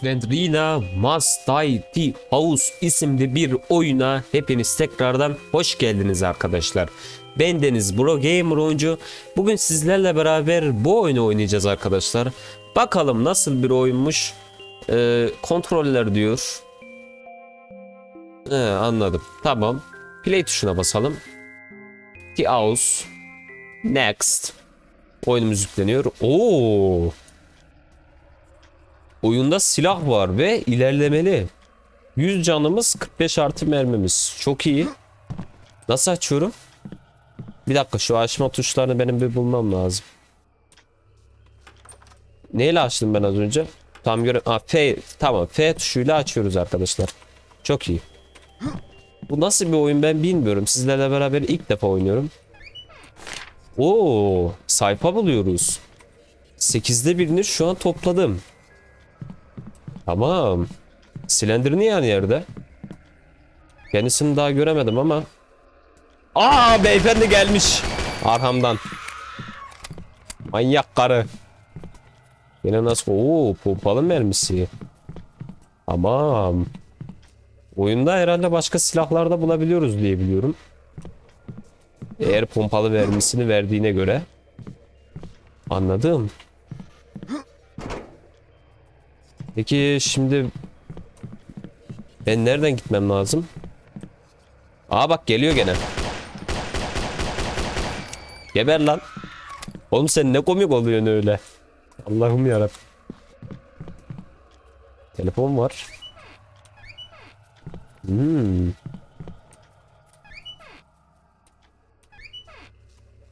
Slendrina Must Die The House isimli bir oyuna hepiniz tekrardan hoş geldiniz arkadaşlar. Ben Deniz Bro Gamer oyuncu. Bugün sizlerle beraber bu oyunu oynayacağız arkadaşlar. Bakalım nasıl bir oyunmuş. Ee, kontroller diyor. He, anladım. Tamam. Play tuşuna basalım. The House. Next. Oyunumuz yükleniyor. Oo. Oyunda silah var ve ilerlemeli. 100 canımız 45 artı mermimiz. Çok iyi. Nasıl açıyorum? Bir dakika şu açma tuşlarını benim bir bulmam lazım. Neyle açtım ben az önce? Tam göre ha, F tamam F tuşuyla açıyoruz arkadaşlar. Çok iyi. Bu nasıl bir oyun ben bilmiyorum. Sizlerle beraber ilk defa oynuyorum. Oo, sayfa buluyoruz. 8'de birini şu an topladım. Tamam. Silendir niye yani yerde? Kendisini daha göremedim ama. Aa beyefendi gelmiş. Arkamdan. Manyak karı. Yine nasıl? Oo pompalı mermisi. Tamam. Oyunda herhalde başka silahlar da bulabiliyoruz diye biliyorum. Eğer pompalı mermisini verdiğine göre. Anladım. Peki şimdi ben nereden gitmem lazım? Aa bak geliyor gene. Geber lan. Oğlum sen ne komik oluyorsun öyle. Allah'ım yarabbim. Telefon var. Hmm.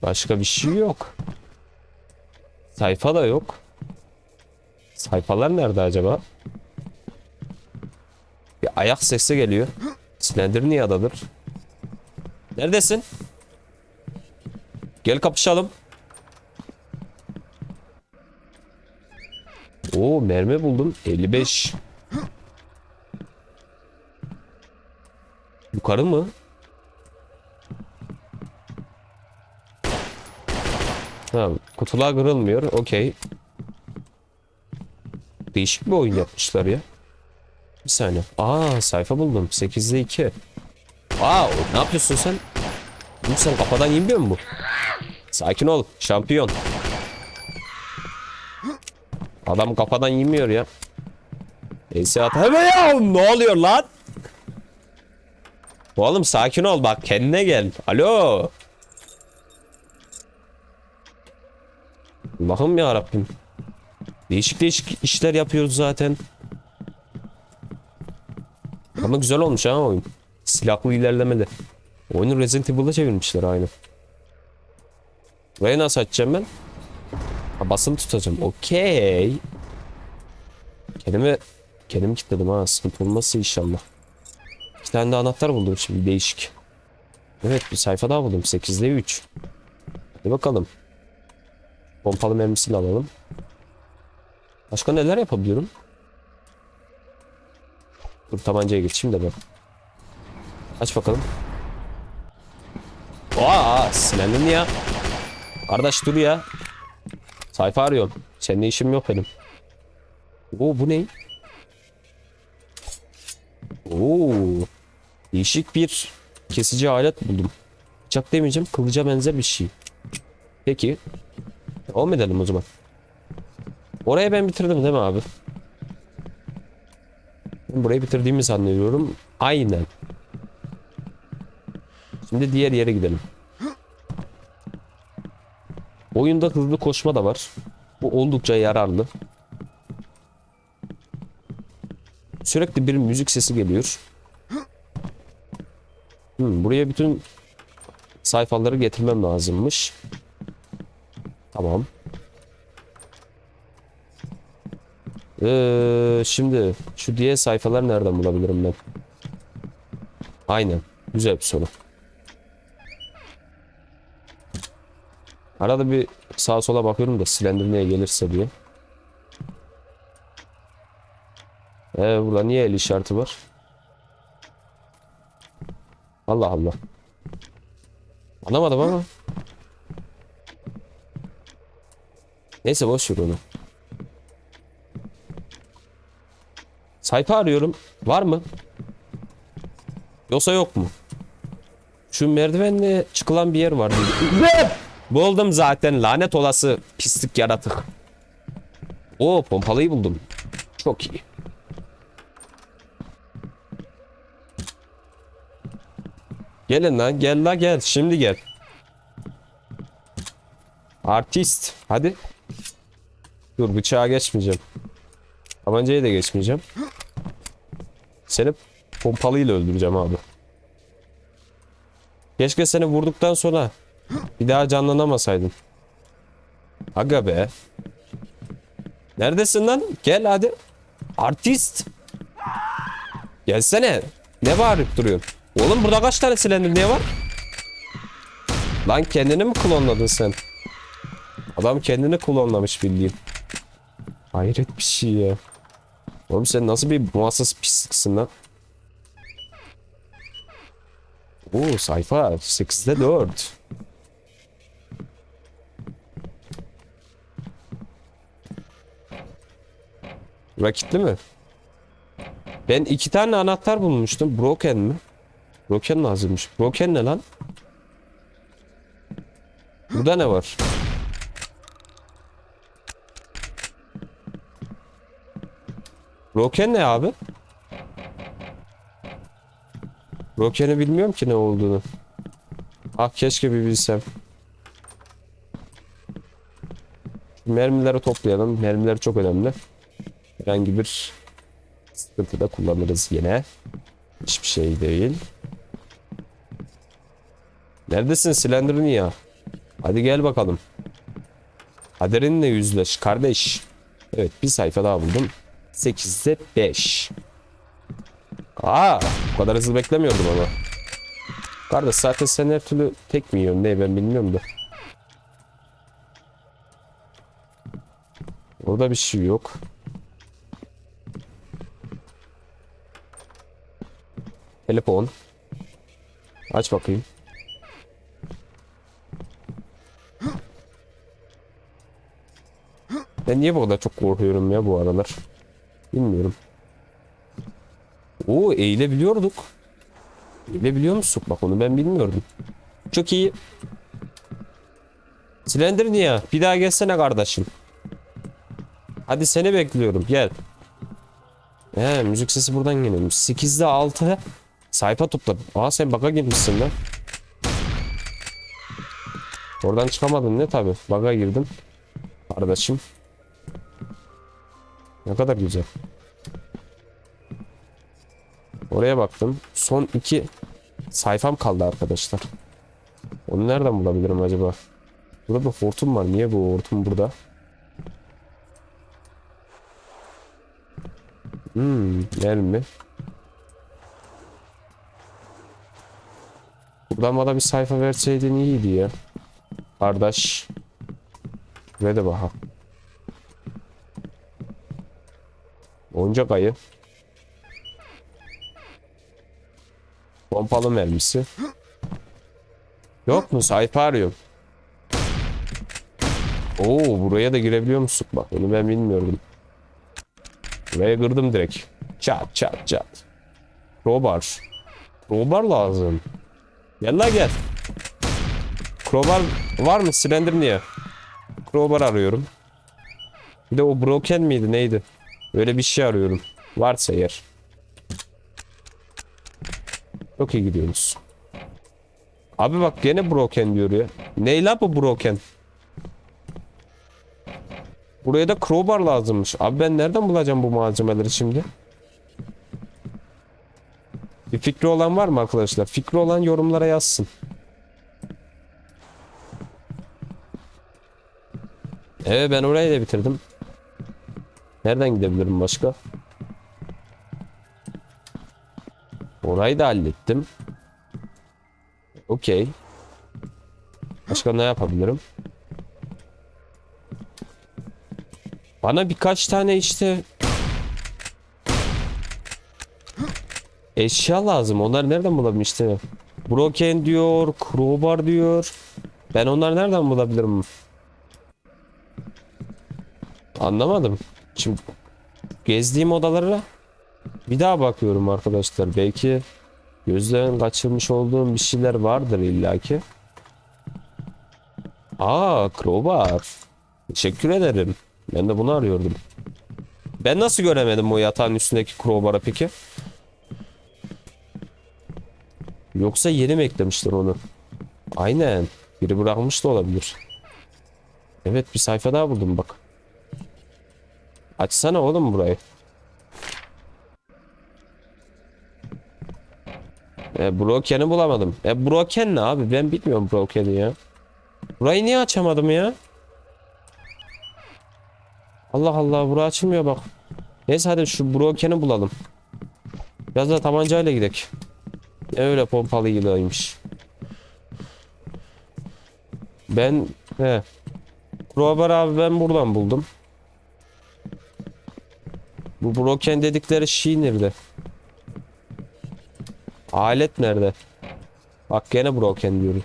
Başka bir şey yok. Sayfa da yok. Sayfalar nerede acaba? Bir ayak sesi geliyor. Slender niye adadır? Neredesin? Gel kapışalım. Oo mermi buldum. 55. Yukarı mı? Tamam. Kutular kırılmıyor. Okey. Değişik bir oyun yapmışlar ya. Bir saniye. Aa sayfa buldum. 8'de 2. Aa ne yapıyorsun sen? Oğlum sen kafadan inmiyor mu bu? Sakin ol. Şampiyon. Adam kafadan inmiyor ya. Neyse at. Hemen ya ne oluyor lan? Oğlum sakin ol bak kendine gel. Alo. Allah'ım ya Rabbim. Değişik değişik işler yapıyoruz zaten. Ama güzel olmuş ha oyun. Silahlı ilerlemeli. Oyunu Resident Evil'a çevirmişler aynı. Burayı nasıl açacağım ben? Ha, basılı tutacağım. Okey. Kendimi kendimi kilitledim ha. Sıkıntı olmazsa inşallah. İki tane de anahtar buldum şimdi değişik. Evet bir sayfa daha buldum. 8'de 3. Hadi bakalım. Pompalı mermisiyle alalım. Başka neler yapabiliyorum? Dur tabancaya geçeyim de ben. Aç bakalım. Aa, silendin ya. Kardeş dur ya. Sayfa arıyorum. Seninle işim yok benim. Oo bu ne? Oo. Değişik bir kesici alet buldum. Bıçak demeyeceğim. Kılıca benzer bir şey. Peki. Devam edelim o zaman. Oraya ben bitirdim değil mi abi? Ben burayı bitirdiğimi zannediyorum. Aynen. Şimdi diğer yere gidelim. Oyunda hızlı koşma da var. Bu oldukça yararlı. Sürekli bir müzik sesi geliyor. Hmm, buraya bütün sayfaları getirmem lazımmış. Tamam. Ee, şimdi şu diğer sayfalar nereden bulabilirim ben? Aynen. Güzel bir soru. Arada bir sağa sola bakıyorum da silendirmeye gelirse diye. Ee, burada niye el işareti var? Allah Allah. Anlamadım ama. Neyse boş ver onu. Sayfa arıyorum. Var mı? Yoksa yok mu? Şu merdivenle çıkılan bir yer var. Buldum zaten lanet olası pislik yaratık. Oo pompalıyı buldum. Çok iyi. Gelin lan gel la gel şimdi gel. Artist hadi. Dur bıçağa geçmeyeceğim. Tabancayı da geçmeyeceğim. Seni pompalıyla öldüreceğim abi. Keşke seni vurduktan sonra bir daha canlanamasaydın. Aga be. Neredesin lan? Gel hadi. Artist. Gelsene. Ne bağırıp duruyorsun? Oğlum burada kaç tane silindir ne var? Lan kendini mi klonladın sen? Adam kendini klonlamış bildiğin. Hayret bir şey ya. Oğlum sen nasıl bir muhassas pisliksin lan? Oo sayfa 8'de 4. Rakitli mi? Ben iki tane anahtar bulmuştum. Broken mi? Broken lazımmış. Broken ne lan? Burada ne var? Broken ne abi? Broken'i bilmiyorum ki ne olduğunu. Ah keşke bir bilsem. Mermileri toplayalım. Mermiler çok önemli. Herhangi bir sıkıntıda kullanırız yine. Hiçbir şey değil. Neredesin Slender'ın ya? Hadi gel bakalım. Kaderinle yüzleş kardeş. Evet bir sayfa daha buldum. 8'de 5. Aa, bu kadar hızlı beklemiyordum ama. Kardeş zaten sen her türlü tek mi yiyorsun ne ben bilmiyorum da. Orada bir şey yok. Telefon. Aç bakayım. Ben niye bu kadar çok korkuyorum ya bu aralar? Bilmiyorum. Oo eğilebiliyorduk. Eğilebiliyor musun? Bak onu ben bilmiyordum. Çok iyi. Slender niye? Bir daha gelsene kardeşim. Hadi seni bekliyorum. Gel. He müzik sesi buradan geliyormuş. 8'de 6 sayfa topladım. Aa sen baka girmişsin lan. Oradan çıkamadın ne tabi. Baga girdim. Kardeşim. Ne kadar güzel. Oraya baktım. Son iki sayfam kaldı arkadaşlar. Onu nereden bulabilirim acaba? Burada bir hortum var. Niye bu hortum burada? Hmm, mermi. Buradan bana bir sayfa verseydin iyiydi ya. Kardeş. Ve de baha. Oyuncak ayı. Pompalı mermisi. Yok mu? Sayfa arıyorum. Oo buraya da girebiliyor musun? Bak onu ben bilmiyordum. Buraya kırdım direkt. Çat çat çat. Crowbar. Crowbar lazım. Gel la gel. Crowbar var mı? Slender niye? Crowbar arıyorum. Bir de o broken miydi neydi? Öyle bir şey arıyorum. Varsa eğer. Çok iyi gidiyoruz. Abi bak gene broken diyor ya. Ney la bu broken? Buraya da crowbar lazımmış. Abi ben nereden bulacağım bu malzemeleri şimdi? Bir fikri olan var mı arkadaşlar? Fikri olan yorumlara yazsın. Evet ben orayı da bitirdim. Nereden gidebilirim başka? Orayı da hallettim. Okey. Başka ne yapabilirim? Bana birkaç tane işte eşya lazım. Onlar nereden bulabilirim işte? Broken diyor, crowbar diyor. Ben onları nereden bulabilirim? Anlamadım. Şimdi gezdiğim odalara Bir daha bakıyorum arkadaşlar. Belki gözden kaçırmış olduğum bir şeyler vardır illaki. Aa crowbar. Teşekkür ederim. Ben de bunu arıyordum. Ben nasıl göremedim o yatağın üstündeki crowbar'ı peki? Yoksa yeni mi eklemişler onu? Aynen. Biri bırakmış da olabilir. Evet bir sayfa daha buldum bak. Açsana oğlum burayı. E, Broken'i bulamadım. E Broken ne abi? Ben bilmiyorum Broken'i ya. Burayı niye açamadım ya? Allah Allah bura açılmıyor bak. Neyse hadi şu Broken'i bulalım. Biraz da tabancayla gidelim. Öyle pompalıymış. Ben he. Crowbar abi ben buradan buldum. Bu broken dedikleri şey nerede? Alet nerede? Bak gene broken diyorum.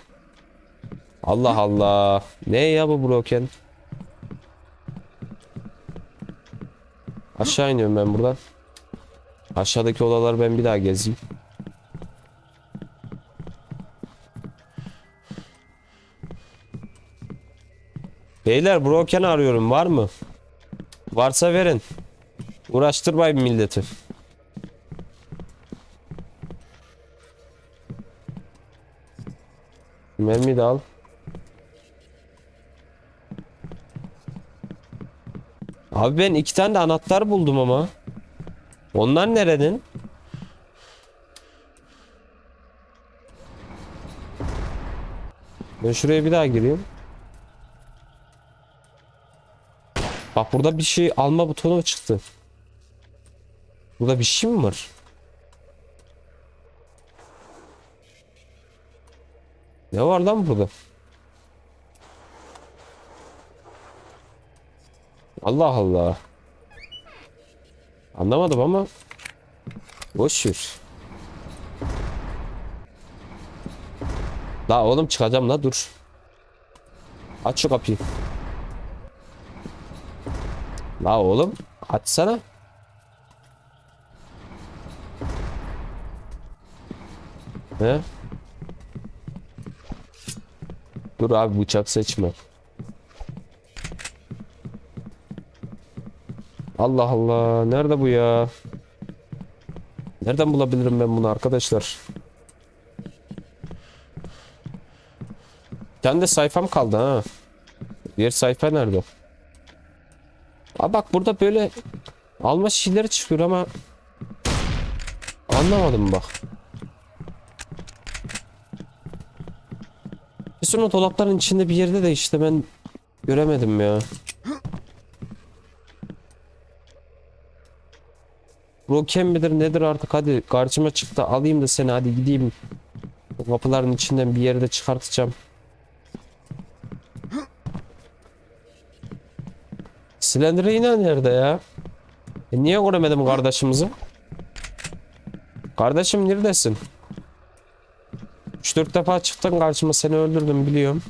Allah Allah. Ne ya bu broken? Aşağı iniyorum ben buradan. Aşağıdaki odaları ben bir daha gezeyim. Beyler broken arıyorum var mı? Varsa verin. Uğraştırmayın milleti. Mermi de al. Abi ben iki tane de anahtar buldum ama. Onlar nerenin? Ben şuraya bir daha gireyim. Bak burada bir şey alma butonu çıktı. Burada bir şey mi var? Ne var lan burada? Allah Allah. Anlamadım ama boş. La oğlum çıkacağım la dur. Aç şu kapıyı. La oğlum açsana. He? Dur abi bıçak seçme. Allah Allah. Nerede bu ya? Nereden bulabilirim ben bunu arkadaşlar? Bir de sayfam kaldı ha. Diğer sayfa nerede? Aa bak burada böyle alma şeyleri çıkıyor ama anlamadım bak. Bir sonra dolapların içinde bir yerde de işte ben göremedim ya. Broken midir nedir artık hadi karşıma çıktı alayım da seni hadi gideyim. Kapıların içinden bir yerde çıkartacağım. Slenderina nerede ya? E niye göremedim kardeşimizi? Kardeşim neredesin? 3-4 defa çıktın karşıma seni öldürdüm biliyorum.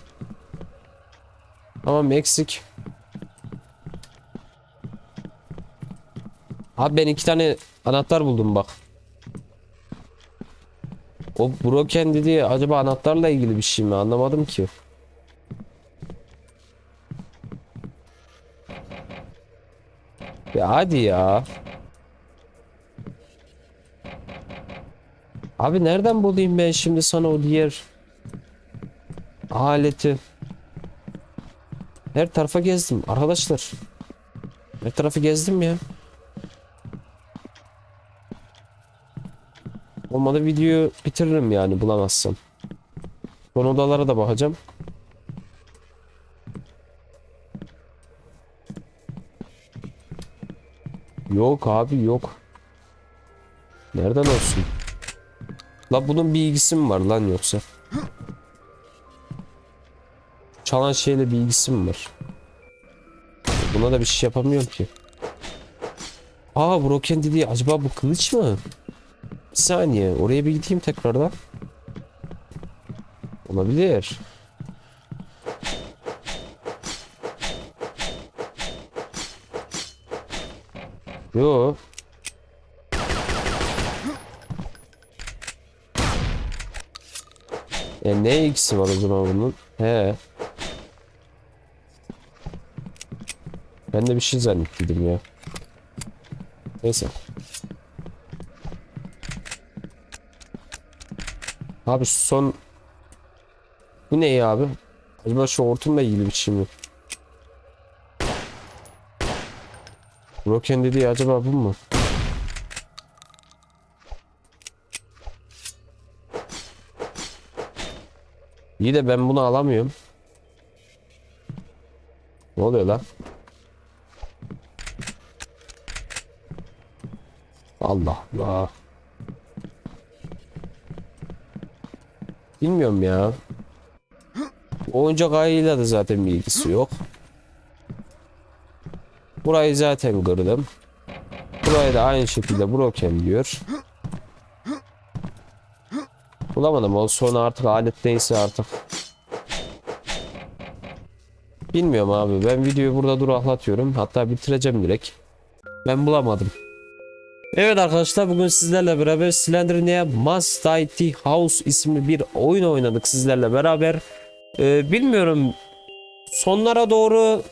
Tamam eksik. Abi ben iki tane anahtar buldum bak. O broken dediği acaba anahtarla ilgili bir şey mi anlamadım ki. Ya hadi ya. Abi nereden bulayım ben şimdi sana o diğer aleti? Her tarafa gezdim arkadaşlar. Her tarafı gezdim ya. Olmadı videoyu bitiririm yani bulamazsam. Son odalara da bakacağım. Yok abi yok. Nereden olsun? La bunun bir ilgisi mi var lan yoksa? Çalan şeyle bir ilgisi mi var? Buna da bir şey yapamıyorum ki. Aa broken dediği acaba bu kılıç mı? Bir saniye oraya bir gideyim tekrardan. Olabilir. Yo. E ne ikisi var o zaman bunun? He. Ben de bir şey zannettim ya. Neyse. Abi son Bu ne ya abi? Acaba şu hortumla ilgili bir şey mi? Broken dediği acaba bu mu? İyi de ben bunu alamıyorum. Ne oluyor lan? Allah Allah. Bilmiyorum ya. Oyuncak ayıyla da zaten bir ilgisi yok. Burayı zaten kırdım. Burayı da aynı şekilde broken diyor. Bulamadım o sonra artık alet neyse artık. Bilmiyorum abi ben videoyu burada duraklatıyorum hatta bitireceğim direkt. Ben bulamadım. Evet arkadaşlar bugün sizlerle beraber Slendern'e Must Die House isimli bir oyun oynadık sizlerle beraber. Ee, bilmiyorum sonlara doğru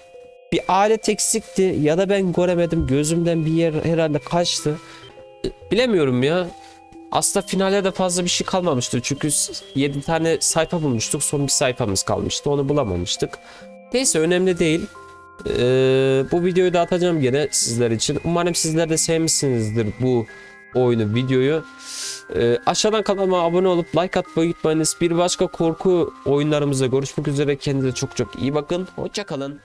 bir alet eksikti ya da ben göremedim gözümden bir yer herhalde kaçtı. Ee, Bilemiyorum ya. Aslında finale de fazla bir şey kalmamıştı çünkü 7 tane sayfa bulmuştuk son bir sayfamız kalmıştı onu bulamamıştık. Neyse önemli değil. Ee, bu videoyu da atacağım gene sizler için. Umarım sizler de sevmişsinizdir bu oyunu, videoyu. Ee, aşağıdan kanalıma abone olup like atmayı unutmayınız. Bir başka korku oyunlarımızda görüşmek üzere. Kendinize çok çok iyi bakın. Hoşçakalın.